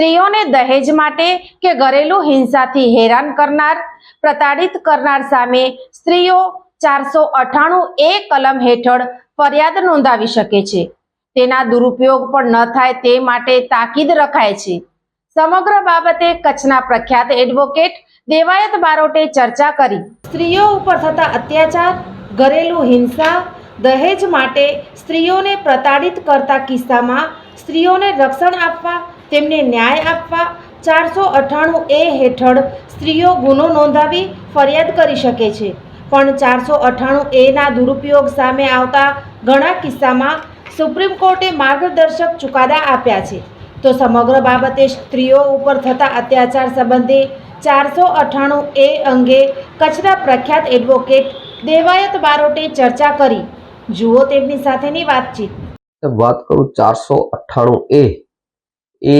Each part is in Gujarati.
સ્ત્રીઓને દહેજ માટે કે ઘરેલું હિંસાથી હેરાન કરનાર, પ્રતાડિત કરનાર સામે સ્ત્રીઓ ચારસો અઠાણું એ કલમ હેઠળ ફરિયાદ નોંધાવી શકે છે. તેના દુરુપયોગ પણ ન થાય તે માટે તાકીદ રખાય છે. સમગ્ર બાબતે કચ્છના પ્રખ્યાત એડવોકેટ દેવાયત બારોટે ચર્ચા કરી. સ્ત્રીઓ ઉપર થતા અત્યાચાર, ઘરેલું હિંસા, દહેજ માટે સ્ત્રીઓને પ્રતાડિત કરતા કિસ્સામાં સ્ત્રીઓને રક્ષણ આપવા તેમને ન્યાય આપવા ચારસો અઠ્ઠાણું એ હેઠળ સ્ત્રીઓ ગુનો નોંધાવી ફરિયાદ કરી શકે છે. પણ ચારસો અઠ્ઠાણું એના દુરુપયોગ સામે આવતા ઘણા કિસ્સામાં સુપ્રીમ કોર્ટે માર્ગદર્શક ચુકાદા આપ્યા છે. તો સમગ્ર બાબતે સ્ત્રીઓ ઉપર થતા અત્યાચાર સંબંધે ચારસો અઠ્ઠાણું એ અંગે કચ્છના પ્રખ્યાત એડવોકેટ દેવાયત બારોટે ચર્ચા કરી. જુઓ તેમની સાથેની વાતચીત. વાત કરું ચારસો અઠ્ઠાણું એ એ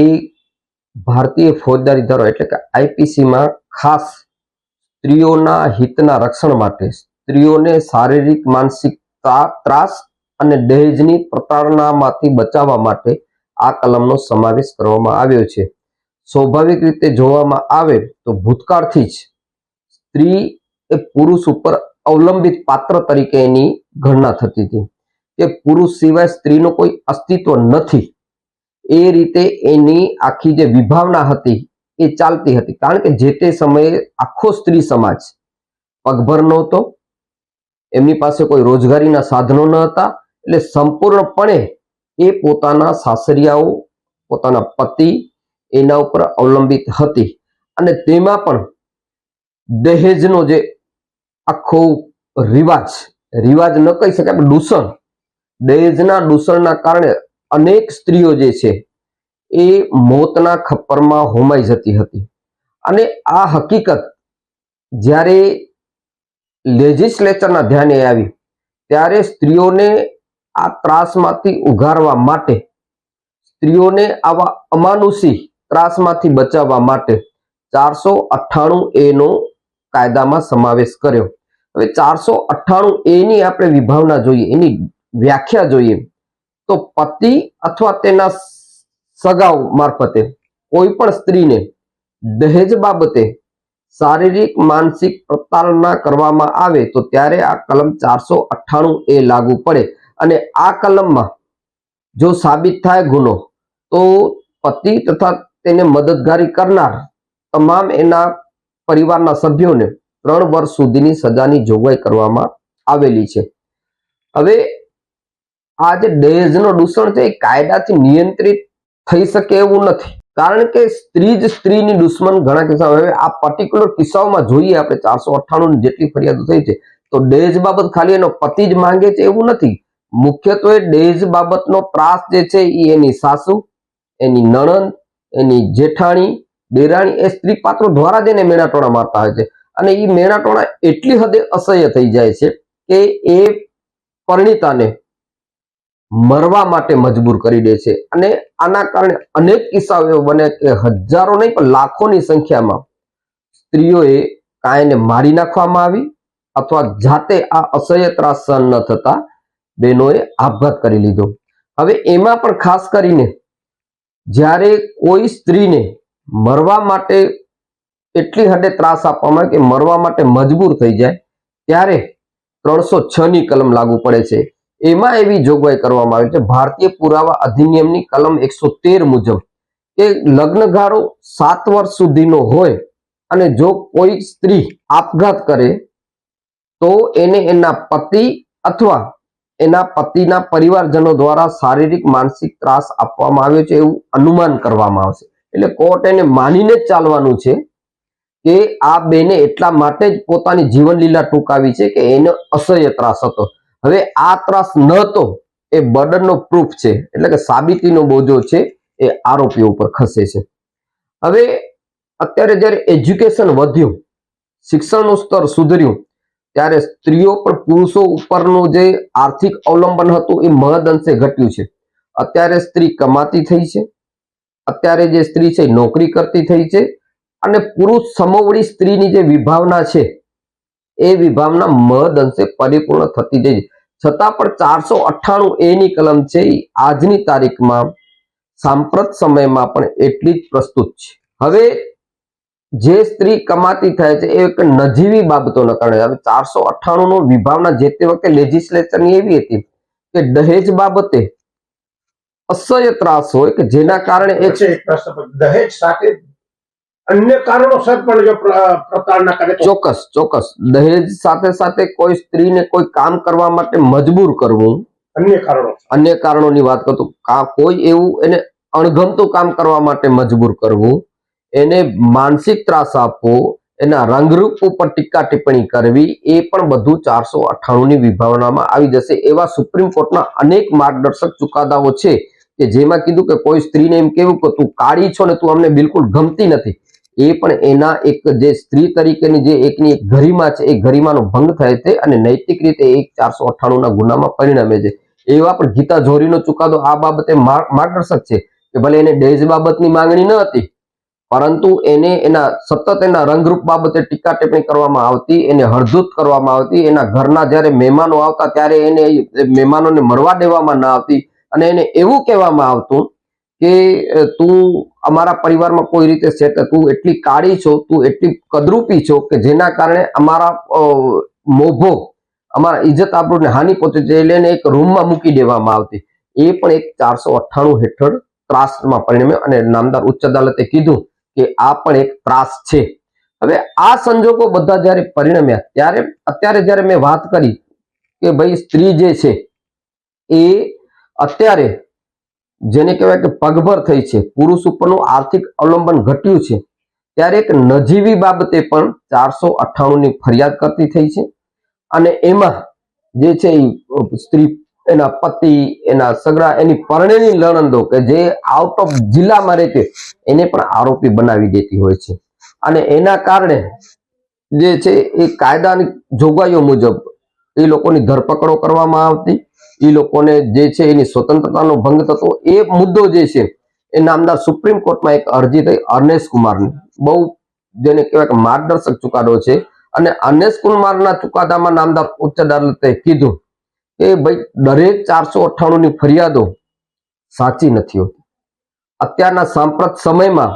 ભારતીય ફોજદારી ધારો એટલે કે આઈપીસીમાં ખાસ સ્ત્રીઓના હિતના રક્ષણ માટે સ્ત્રીઓને શારીરિક માનસિકતા ત્રાસ અને દહેજની પ્રતાડનામાંથી બચાવવા માટે આ કલમનો સમાવેશ કરવામાં આવ્યો છે. સ્વાભાવિક રીતે જોવામાં આવે તો ભૂતકાળથી જ સ્ત્રી એ પુરુષ ઉપર અવલંબિત પાત્ર તરીકે એની ગણના થતી હતી કે પુરુષ સિવાય સ્ત્રીનું કોઈ અસ્તિત્વ નથી. એ રીતે એની આખી જે વિભાવના હતી એ ચાલતી હતી. કારણ કે જે તે સમયે આખો સ્ત્રી સમાજ પગભર નહોતો, એમની પાસે કોઈ રોજગારીના સાધનો ન હતા, એટલે સંપૂર્ણપણે એ પોતાના સાસરિયાઓ, પોતાના પતિ એના ઉપર અવલંબિત હતી. અને તેમાં પણ દહેજનો જે આખો રિવાજ રિવાજ ન કહી શકાય પણ દૂષણ, દહેજના દૂષણના કારણે અનેક સ્ત્રીઓ જે છે, એ મોતના ખપ્પરમાં હોમાઈ જતી હતી. અને આ હકીકત જ્યારે લેજિસ્લેચરના ધ્યાને આવી, ત્યારે સ્ત્રીઓને આ ત્રાસમાંથી ઉઘારવા માટે, સ્ત્રીઓને આવા અમાનુષી ત્રાસમાંથી બચાવવા માટે ચારસો અઠ્ઠાણું એનો કાયદામાં સમાવેશ કર્યો. હવે ચારસો અઠ્ઠાણું એની આપણે વિભાવના જોઈએ, એની વ્યાખ્યા જોઈએ. તો પતિ અથવા તેના સગાઉ મારફતે કોઈ પણ સ્ત્રીને દહેજ બાબતે શારીરિક, માનસિક પ્રતાડના કરવામાં આવે તો ત્યારે આ કલમ ચારસો અઠ્ઠાણું એ લાગુ પડે. અને આ કલમમાં જો સાબિત થાય ગુનો, તો પતિ તથા તેને મદદગારી કરનાર તમામ એના પરિવારના સભ્યોને ત્રણ વર્ષ સુધીની સજાની જોગવાઈ કરવામાં આવેલી છે. હવે આ જે દહેજનો દૂષણ છે એ કાયદાથી નિયંત્રિત થઈ શકે એવું નથી. કારણ કે સ્ત્રી જ સ્ત્રીની દુશ્મન ઘણા કિસ્સાઓ હવે આ પર્ટિક્યુલર કિસ્સાઓમાં જોઈએ આપણે, ચારસો અઠ્ઠાણું જેટલી ફરિયાદો થઈ છે, તો દહેજ બાબત ખાલી એનો પતિ જ માંગે છે એવું નથી. મુખ્યત્વે દહેજ બાબતનો ત્રાસ જે છે એ એની સાસુ, એની નણંદ, એની જેઠાણી, દેરાણી એ સ્ત્રી પાત્રો દ્વારા જ એને મેણાટોણા મારતા હોય છે. અને એ મેણાટોણા એટલી હદે અસહ્ય થઈ જાય છે કે એ પરિણીતાને મરવા માટે મજબૂર કરી દે છે. અને આના કારણે અનેક કિસ્સાઓ એવો બને કે હજારો નહીં, પણ લાખોની સંખ્યામાં સ્ત્રીઓએ કાંઈને મારી નાખવામાં આવી અથવા જાતે આ અસહ્ય ત્રાસ સહન ન થતા બહેનોએ આપઘાત કરી લીધો. હવે એમાં પણ ખાસ કરીને જ્યારે કોઈ સ્ત્રીને મરવા માટે એટલી હદે ત્રાસ આપવામાં કે મરવા માટે મજબૂર થઈ જાય, ત્યારે ત્રણસો છ ની કલમ લાગુ પડે છે. એમાં એવી જોગવાઈ કરવામાં આવી છે. ભારતીય પુરાવા અધિનિયમની કલમ એકસો તેર મુજબ કે લગ્નગાળો સાત વર્ષ સુધીનો હોય અને જો કોઈ સ્ત્રી આપઘાત કરે તો એને એના પતિ અથવા એના પતિના પરિવારજનો દ્વારા શારીરિક માનસિક ત્રાસ આપવામાં આવ્યો છે એવું અનુમાન કરવામાં આવશે. એટલે કોર્ટ એને માનીને જ ચાલવાનું છે કે આ બેને એટલા માટે જ પોતાની જીવનલીલા ટૂંકાવી છે કે એને અસહ્ય ત્રાસ હતો. હવે આ ત્રાસ ન હતો એ બર્ડનનો પ્રૂફ છે, એટલે કે સાબિતીનો બોજો છે, એ આરોપીઓ ઉપર ખસે છે. હવે અત્યારે જ્યારે એજ્યુકેશન વધ્યું, શિક્ષણનું સ્તર સુધર્યું, ત્યારે સ્ત્રીઓ પણ પુરુષો ઉપરનું જે આર્થિક અવલંબન હતું એ મહદ અંશે ઘટ્યું છે. અત્યારે સ્ત્રી કમાતી થઈ છે, અત્યારે જે સ્ત્રી છે નોકરી કરતી થઈ છે, અને પુરુષ સમોવડી સ્ત્રીની જે વિભાવના છે એ વિભાવના મહદ અંશે પરિપૂર્ણ થતી જઈ. છતાં પણ ચારસો અઠ્ઠાણું એની કલમ છે આજની તારીખમાં સાંપ્રત સમયમાં પણ એટલી જ પ્રસ્તુત છે. હવે જે સ્ત્રી કમાતી થાય છે, એ એક નજીવી બાબતોના કારણે હવે ચારસો અઠ્ઠાણું નો વિભાવના જે તે વખતે લેજિસ્લેચરની એવી હતી કે દહેજ બાબતે અસહ્ય ત્રાસ હોય કે જેના કારણે એક. દહેજ સાથે અન્ય કારણોસર પણ જો પ્ર- પ્રતાડના કરે ચોક્કસ ચોક્કસ. દહેજ સાથે સાથે કોઈ સ્ત્રીને કોઈ કામ કરવા માટે મજબૂર કરવું અન્ય કારણો અન્ય કારણોની વાત કરતો કા કોઈ એવું એને અણગમતું કામ કરવા માટે મજબૂર કરવું એને માનસિક ત્રાસ આપવો એના રંગરૂપ ઉપર ટીકા ટિપ્પણી કરવી એ પણ બધું ચારસો અઠ્ઠાણુંની વિભાવનામાં આવી જશે. એવા સુપ્રીમ કોર્ટના અનેક માર્ગદર્શક ચુકાદાઓ છે કે જેમાં કીધું કે કોઈ સ્ત્રીને એમ કેવું કે તું કાળી છો ને તું અમને બિલકુલ ગમતી નથી. એ પણ એના એક જે સ્ત્રી તરીકેની જે એકની એક ગરિમા છે, એ ગરિમાનો ભંગ થાય છે અને નૈતિક રીતે એક ચારસો અઠ્ઠાણુંના ગુનામાં પરિણમે છે. એવા પણ ગીતા જોરીનો ચુકાદો આ બાબતે માર્ગ- માર્ગદર્શક છે કે ભલે એને દહેજ બાબતની માંગણી ન હતી, પરંતુ એને એના સતત એના રંગરૂપ બાબતે ટીકા ટિપ્પણી કરવામાં આવતી, એને હળજૂત કરવામાં આવતી, એના ઘરના જ્યારે મહેમાનો આવતા, ત્યારે એને મહેમાનોને મળવા દેવામાં ના આવતી અને એને એવું કહેવામાં આવતું કે તું અમારા પરિવારમાં કોઈ રીતે સેટ, તું એટલી કાળી છો, તું એટલી કદરૂપી છો કે જેના કારણે અમારા મોભો, અમારા ઇજ્જત આપણું હાનિ પહોંચે છે, એટલે એને એક રૂમમાં મૂકી દેવામાં આવતી. એ પણ એક ચારસો અઠ્ઠાણું હેઠળ ત્રાસમાં પરિણમે અને નામદાર ઉચ્ચ અદાલતે કીધું કે આ પણ એક ત્રાસ છે. હવે આ સંજોગો બધા જ્યારે પરિણમ્યા, ત્યારે, અત્યારે જ્યારે મેં વાત કરી કે ભાઈ સ્ત્રી જે છે, એ અત્યારે જેને કહેવાય કે પગભર થઈ છે. પુરુષ ઉપરનું આર્થિક અવલંબન ઘટ્યું છે. ત્યારે એક નજીવી બાબતે પણ ચારસો અઠ્ઠાણુંની ફરિયાદ કરતી થઈ છે. અને એમાં જે છે એ સ્ત્રી, એના પતિ, એના સગડા, એની પરણેલી લણંદો કે જે આઉટ ઓફ જિલ્લામાં રહેતી એને પણ આરોપી બનાવી દેતી હોય છે. અને એના કારણે જે છે એ કાયદાની જોગવાઈઓ મુજબ એ લોકોની ધરપકડો કરવામાં આવતી. એ લોકોને જે છે એની સ્વતંત્રતાનો ભંગ થતો. એ મુદ્દો જે છે, એ નામદાર સુપ્રીમ કોર્ટમાં એક અરજી થઈ અર્નેશ કુમારની. બહુ જેને કહેવાય કે માર્ગદર્શક ચુકાદો છે. અને અર્નેશ કુમારના ચુકાદામાં નામદાર ઉચ્ચ અદાલતે કીધું કે ભાઈ, દરેક ચારસો અઠ્ઠાણું ની ફરિયાદો સાચી નથી હોતી. અત્યારના સાંપ્રત સમયમાં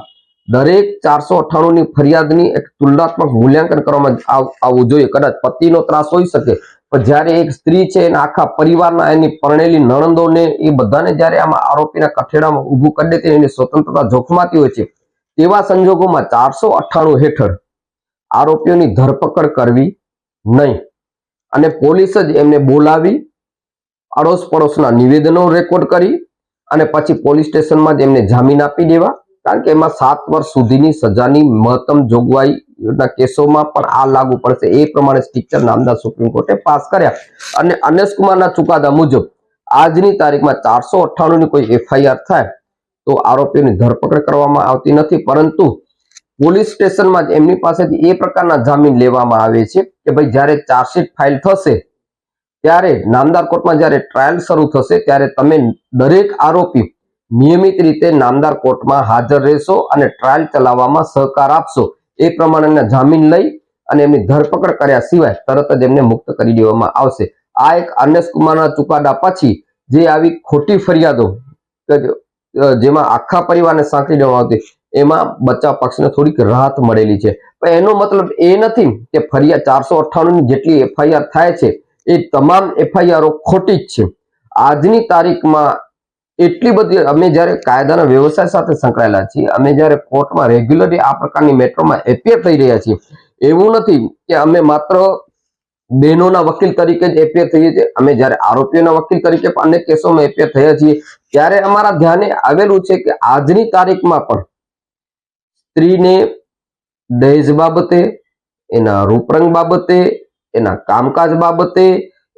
દરેક ચારસો અઠ્ઠાણું ની ફરિયાદની એક તુલનાત્મક મૂલ્યાંકન કરવામાં આવવું જોઈએ. કદાચ પતિનો ત્રાસ હોઈ શકે પણ જ્યારે એક સ્ત્રી છે એના આખા પરિવારના એની પરણેલી નણંદોને એ બધાને જ્યારે આમાં આરોપીના કઠેડામાં ઊભું કરી દે એની સ્વતંત્રતા જોખમાતી હોય છે, તેવા સંજોગોમાં ચારસો અઠ્ઠાણું હેઠળ આરોપીઓની ધરપકડ કરવી નહીં. અને પોલીસ જ એમને બોલાવી અડોશ પડોશના નિવેદનો રેકોર્ડ કરી અને પછી પોલીસ સ્ટેશનમાં જ એમને જામીન આપી દેવા. કારણ કે એમાં સાત વર્ષ સુધીની સજાની મહત્તમ જોગવાઈના કેસોમાં પણ આ લાગુ પડશે. એ પ્રમાણે સ્ટ્રક્ચર નામદાર સુપ્રીમ કોર્ટે પાસ કર્યા. અને અનેશ કુમારના ચુકાદા મુજબ આજની તારીખમાં ચારસો અઠ્ઠાણું ની કોઈ એફઆઈઆર થાય તો આરોપીઓની ધરપકડ કરવામાં આવતી નથી. પરંતુ પોલીસ સ્ટેશનમાં જ એમની પાસેથી એ પ્રકારના જામીન લેવામાં આવે છે કે ભાઈ જ્યારે ચાર્જશીટ ફાઇલ થશે, ત્યારે નામદાર કોર્ટમાં જ્યારે ટ્રાયલ શરૂ થશે, ત્યારે તમે દરેક આરોપી નિયમિત રીતે નામદાર કોર્ટમાં હાજર રહેશો અને ટ્રાયલ ચલાવવામાં સહકાર આપશો. એ પ્રમાણેના જામીન લઈ અને એમની ધરપકડ કર્યા સિવાય તરત જ એમને મુક્ત કરી દેવામાં આવશે. આ એક અર્નેશ કુમારના ચુકાદા પછી જે આવી ખોટી ફરિયાદો જેમાં આખા પરિવારને સાંકળી દેવામાં આવતી, એમાં બચાવ પક્ષને થોડીક રાહત મળેલી છે. પણ એનો મતલબ એ નથી કે ફરિયાદ ચારસો અઠ્ઠાણુંની જેટલી એફઆઈઆર થાય છે, એ તમામ એફઆઈઆરો ખોટી જ છે. આજની તારીખમાં એટલી બધી અમે જ્યારે કાયદાના વ્યવસાય સાથે સંકળાયેલા છીએ, અમે જ્યારે કોર્ટમાં રેગ્યુલરલી આ પ્રકારની મેટ્રોમાં એપિયર થઈ રહ્યા છીએ, એવું નથી કે અમે માત્ર બહેનોના વકીલ તરીકે જ એપિયર થઈએ છીએ, અમે જ્યારે આરોપીઓના વકીલ તરીકે પણ અનેક કેસોમાં એપિયર થયા છીએ. ત્યારે અમારા ધ્યાને આવેલું છે કે આજની તારીખમાં પણ સ્ત્રીને દહેજ બાબતે, એના રૂપરંગ બાબતે, એના કામકાજ બાબતે,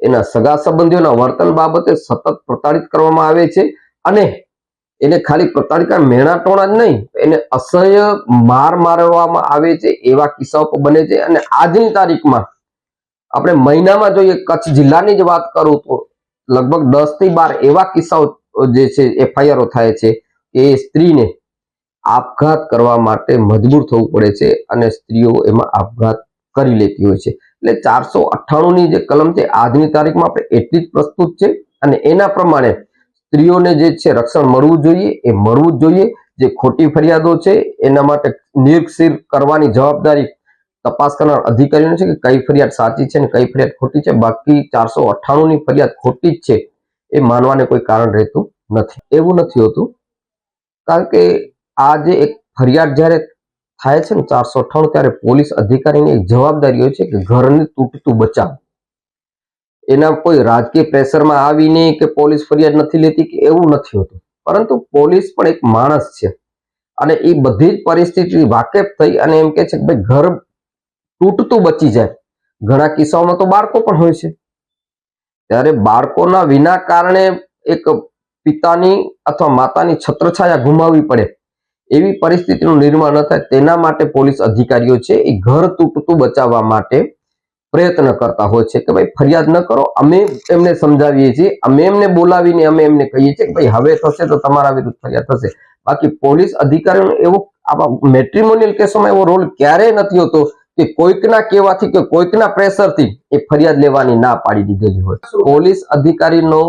એના સગા સંબંધીઓના વર્તન બાબતે સતત પ્રતાડિત કરવામાં આવે છે. અને એને ખાલી પ્રતાડિકા મેણા ટોણા જ નહીં, એને અસહ્ય માર મારવામાં આવે છે, એવા કિસ્સાઓ બને છે. અને આજની તારીખમાં આપણે મહિનામાં જોઈએ, કચ્છ જિલ્લાની જ વાત કરું તો લગભગ દસથી બાર એવા કિસ્સાઓ જે છે, એફઆઈઆરો થાય છે કે સ્ત્રીને આપઘાત કરવા માટે મજબૂર થવું પડે છે અને સ્ત્રીઓ એમાં આપઘાત કરી લેતી હોય છે. એટલે ચારસો અઠ્ઠાણુંની જે કલમ છે, આજની તારીખમાં આપણે એટલી જ પ્રસ્તુત છે અને એના પ્રમાણે સ્ત્રીઓને જે છે રક્ષણ મળવું જોઈએ, એ મળવું જ જોઈએ. જે ખોટી ફરિયાદો છે, એના માટે નિર્ક્ષીર કરવાની જવાબદારી તપાસ કરનાર અધિકારીઓની છે કે કઈ ફરિયાદ સાચી છે અને કઈ ફરિયાદ ખોટી છે. બાકી ચારસો અઠ્ઠાણું ની ફરિયાદ ખોટી જ છે, એ માનવાને કોઈ કારણ રહેતું નથી. એવું નથી હોતું. કારણ કે આ જે એક ફરિયાદ જ્યારે થાય છે ને ચારસો અઠ્ઠાણું, ત્યારે પોલીસ અધિકારીની એક જવાબદારી હોય છે કે ઘરને તૂટતું બચાવ એના કોઈ રાજકીય પ્રેશરમાં આવીને કે પોલીસ ફરિયાદ નથી લેતી કે એવું નથી હોતું. પરંતુ પોલીસ પણ એક માણસ છે. અને એ બધી જ પરિસ્થિતિ વાકેફ થઈ અને એમ કે છે કે ભાઈ ઘર તૂટતું બચી જાય. ઘણા કિસ્સાઓમાં તો બાળકો પણ હોય છે. ત્યારે બાળકોના વિના કારણે એક પિતાની અથવા માતાની છત્રછાયા ગુમાવવી પડે. એવી પરિસ્થિતિનું નિર્માણ ન થાય. તેના માટે પોલીસ અધિકારીઓ છે એ ઘર તૂટતું બચાવવા માટે પ્રયત્ન કરતા હોય છે કે ભાઈ ફરિયાદ ન કરો. અમે એમને સમજાવીએ છીએ. અમે એમને બોલાવીને અમે એમને કહીએ છીએ કે ભાઈ હવે થશે તો તમારા વિરુદ્ધ ફરિયાદ થશે. બાકી પોલીસ અધિકારીનો એવો આવા મેટ્રિમોનિયલ કેસોમાં એવો રોલ ક્યારેય નથી હોતો કે કોઈકના કહેવાથી કે કોઈકના પ્રેશરથી એ ફરિયાદ લેવાની ના પાડી દીધેલી હોય. પોલીસ અધિકારીનો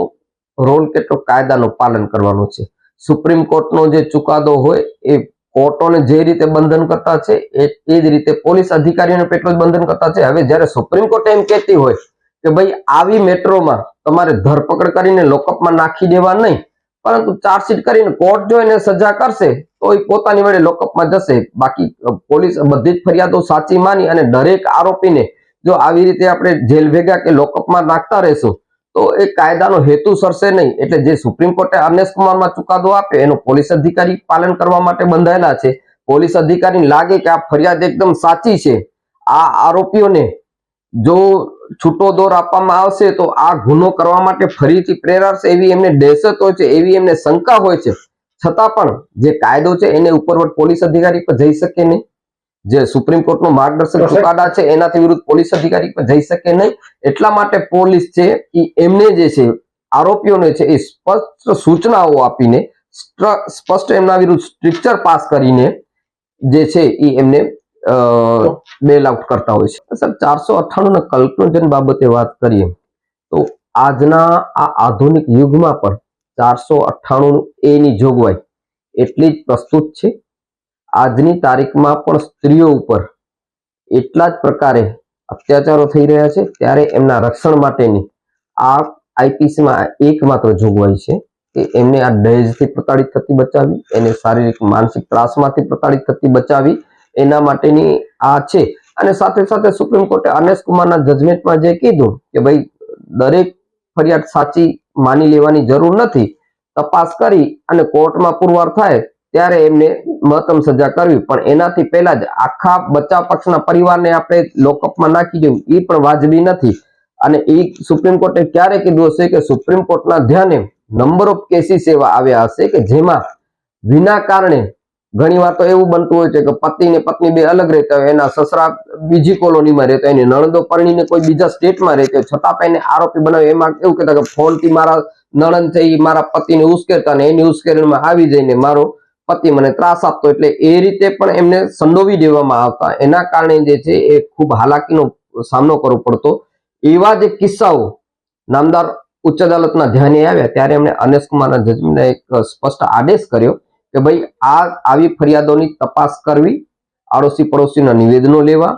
રોલ કેટલો કાયદાનું પાલન કરવાનું છે. સુપ્રીમ કોર્ટનો જે ચુકાદો હોય એ કોર્ટોને જે રીતે બંધન કરતા છે, એ જ રીતે પોલીસ અધિકારીઓને પેટ્રોલ બંધન કરતા છે. હવે જ્યારે સુપ્રીમ કોર્ટ એમ કહેતી હોય કે ભાઈ આવી મેટ્રોમાં તમારે ધરપકડ કરીને લોકઅપમાં નાખી દેવા નહીં, પરંતુ ચાર્જશીટ કરીને કોર્ટ જો એને સજા કરશે તો એ પોતાની વડે લોકઅપમાં જશે. બાકી પોલીસ બધી જ ફરિયાદો સાચી માની અને દરેક આરોપીને જો આવી રીતે આપણે જેલ ભેગા કે લોકઅપમાં નાખતા રહેશું તો એ કાયદાનો હેતુ સરશે નહીં. એટલે જે સુપ્રીમ કોર્ટે અર્નેશ કુમારમાં ચુકાદો આપ્યો, એનો પોલીસ અધિકારી પાલન કરવા માટે બંધાયેલા છે. પોલીસ અધિકારીને લાગે કે આ ફરિયાદ એકદમ સાચી છે. આ આરોપીઓને જો છૂટો દોર આપવામાં આવશે તો આ ગુનો કરવા માટે ફરીથી પ્રેરાશે એવી એમને દહેશત હોય છે, એવી એમને શંકા હોય છે. છતાં પણ જે કાયદો છે, એને ઉપરવટ પોલીસ અધિકારી પર જઈ શકે નહીં. જે સુપ્રીમ કોર્ટનો માર્ગદર્શક ચુકાદા છે એનાથી વિરુદ્ધ પોલીસ અધિકારી પણ જઈ શકે નહીં. એટલા માટે પોલીસ છે એ એમને જે છે આરોપીઓને છે એ સ્પષ્ટ સૂચનાઓ આપીને સ્પષ્ટ એમના વિરુદ્ધ સ્ટ્રિક્ચર પાસ કરીને જે છે એ એમને બેલ આઉટ કરતા હોય છે. સર ચારસો અઠ્ઠાણું ના કલ્પનોજન બાબતે વાત કરીએ તો આજના આ આધુનિક યુગમાં પણ ચારસો અઠ્ઠાણું એની જોગવાઈ એટલી જ પ્રસ્તુત છે. આજની તારીખમાં પણ સ્ત્રીઓ ઉપર એટલા જ પ્રકારે અત્યાચારો થઈ રહ્યા છે, ત્યારે એમના રક્ષણ માટેની આ આઈપીસીમાં એકમાત્ર જોગવાઈ છે કે એમને આ દહેજથી પ્રતાડિત થતી બચાવી, એને શારીરિક માનસિક ત્રાસમાંથી પ્રતાડિત થતી બચાવી, એના માટેની આ છે. અને સાથે સાથે સુપ્રીમ કોર્ટે અનેશ કુમારના જજમેન્ટમાં જે કીધું કે ભાઈ, દરેક ફરિયાદ સાચી માની લેવાની જરૂર નથી, તપાસ કરી અને કોર્ટમાં પુરવાર થાય ત્યારે એમને મહત્તમ સજા કરવી. પણ એનાથી પહેલા જ આખા બચાવ પક્ષના પરિવારને આપણે લોકઅપમાં નાખી દેવું. એ પણ વાજબી નથી. અને એ સુપ્રીમ કોર્ટે ક્યારે કીધું હશે કે સુપ્રીમ કોર્ટના ધ્યાને નંબર ઓફ કેસીસ એવા આવ્યા હશે કે જેમાં વિના કારણે ઘણી વાર તો એવું બનતું હોય છે કે પતિ ને પત્ની બે અલગ રહેતા હોય, એના સસરા બીજી કોલોનીમાં રહેતા હોય, એની નણંદો પરણીને કોઈ બીજા સ્ટેટમાં રહેતા હોય છતાં પણ એને આરોપી બનાવે. એમાં એવું કહેતા કે ફોનથી મારા નણંદ એ મારા પતિને ઉશ્કેરતા ને એની ઉશ્કેરણીમાં આવી જઈને મારો પતિ મને ત્રાસ આપતો એટલે એ રીતે પણ એમને સંડોવી દેવામાં આવતા. એના કારણે જે છે એ ખૂબ હાલાકીનો સામનો કરવો પડતો. એવા જે કિસ્સાઓ નામદાર ઉચ્ચ અદાલતના ધ્યાને આવ્યા ત્યારે એમણે અનેશ જજમેન્ટને એક સ્પષ્ટ આદેશ કર્યો કે ભાઈ આ આવી ફરિયાદોની તપાસ કરવી આડોશી પડોશીના નિવેદનો લેવા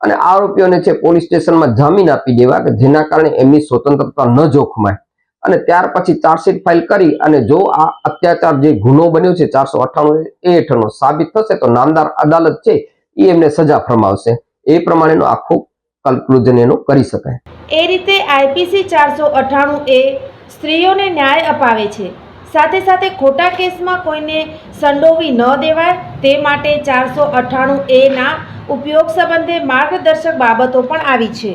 અને આરોપીઓને છે પોલીસ સ્ટેશનમાં જામીન આપી દેવા કે જેના કારણે એમની સ્વતંત્રતા ન જોખમાય. અને ત્યાર પછી ચાર્જશીટ ફાઇલ કરી અને જો આ અત્યાચાર જે ગુનો બન્યો છે ચારસો અઠ્ઠાણું એ હેઠળનો સાબિત થશે તો નામદાર અદાલત છે એ એમને સજા ફરમાવશે. એ પ્રમાણેનો આખો કન્ક્લુઝન એનું કરી શકાય. એ રીતે આઈપીસી ચારસો અઠ્ઠાણું એ સ્ત્રીઓને ન્યાય અપાવે છે. સાથે સાથે ખોટા કેસમાં કોઈને સંડોવી ન દેવાય તે માટે ચારસો અઠ્ઠાણું એના ઉપયોગ સંબંધે માર્ગદર્શક બાબતો પણ આવી છે.